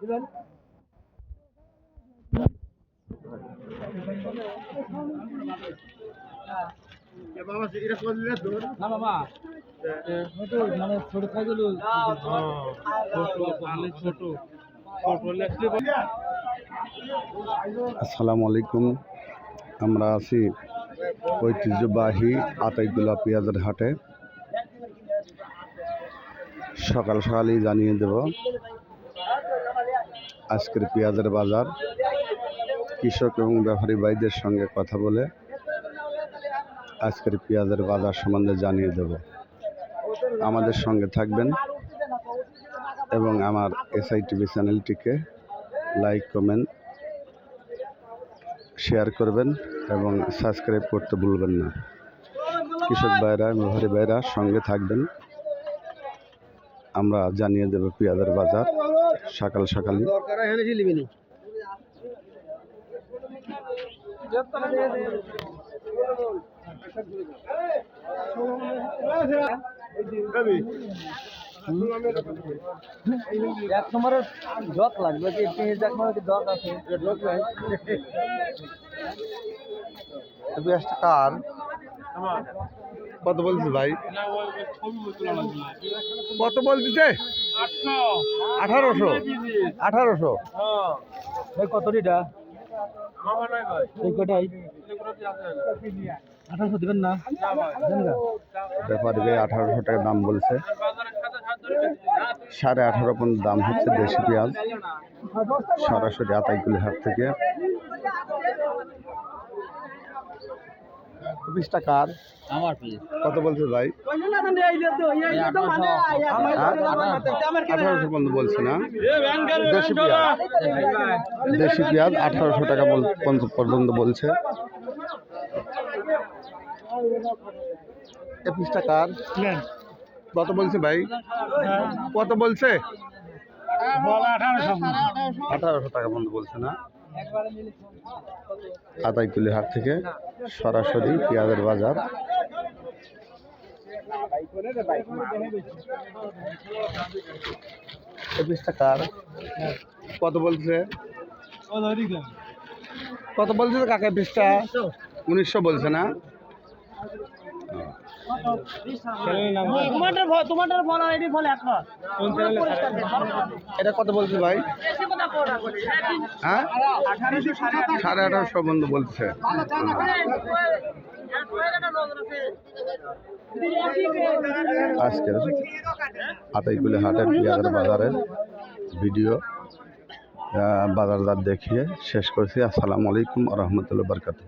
না মানে ছোট সাইকেল ছোট। ছোট আসসালামু আলাইকুম। আমরা আছি ঐতিহ্যবাহী আতাইগুলা পেঁয়াজের হাটে। সকাল সকালই জানিয়ে দেব আজকের পেঁয়াজের বাজার। কৃষক এবং ব্যাপারী ভাইদের সঙ্গে কথা বলে আজকের পেঁয়াজের বাজার সম্বন্ধে জানিয়ে দেব। আমাদের সঙ্গে থাকবেন এবং আমার এসআই টিভি চ্যানেলটিকে লাইক, কমেন্ট, শেয়ার করবেন এবং সাবস্ক্রাইব করতে ভুলবেন না। কৃষক ভাইরা মেহরি ভাইরা সঙ্গে থাকবেন। আমরা জানিয়ে দেব পেঁয়াজের বাজার সকাল সকালই। এক নম্বরের জক লাগবে কি পেঁয়াজ এক নম্বরের জক আছে জক নাই। পেঁয়াজটা কার? কত বলছিস ভাই? কত বলছিস আঠারোশো। আঠারোশো? ভাই কত লিটা এই কটাই? আঠারোশো দেবেন না? ব্যাপারী আঠারোশো টাকা দাম বলছে। সাড়ে আঠারো পর্যন্ত দাম হচ্ছে দেশি পেঁয়াজ। সরাসরি আতাইকুলি হাট থেকে। বিশ টাকার আমার পিস কত বলছে ভাই। আঠারোশো পর্যন্ত বলছে না। দেশি পেঁয়াজ। দেশি পেঁয়াজ আঠারোশো টাকা পর্যন্ত- বলছে। একুশ টাকার কত বলছে ভাই? কত বলছে? আঠারোশো টাকা পর্যন্ত বলছে না। আতাইকুলি হাট থেকে। সরাসরি পেঁয়াজের বাজার। চব্বিশ টাকার কত বলছে? কত বলছে কাকা পিসটা উনিশশো বলছে না? এটা কত বলছে ভাই? হ্যাঁ? সাড়ে আঠারোশো বন্ধু বলছে। আজকের আতাইকুলি হাটের পেঁয়াজের বাজারের ভিডিও বাজারদার দেখিয়ে শেষ করছি। আসসালামু আলাইকুম রহমতুল্লাহ বরকাত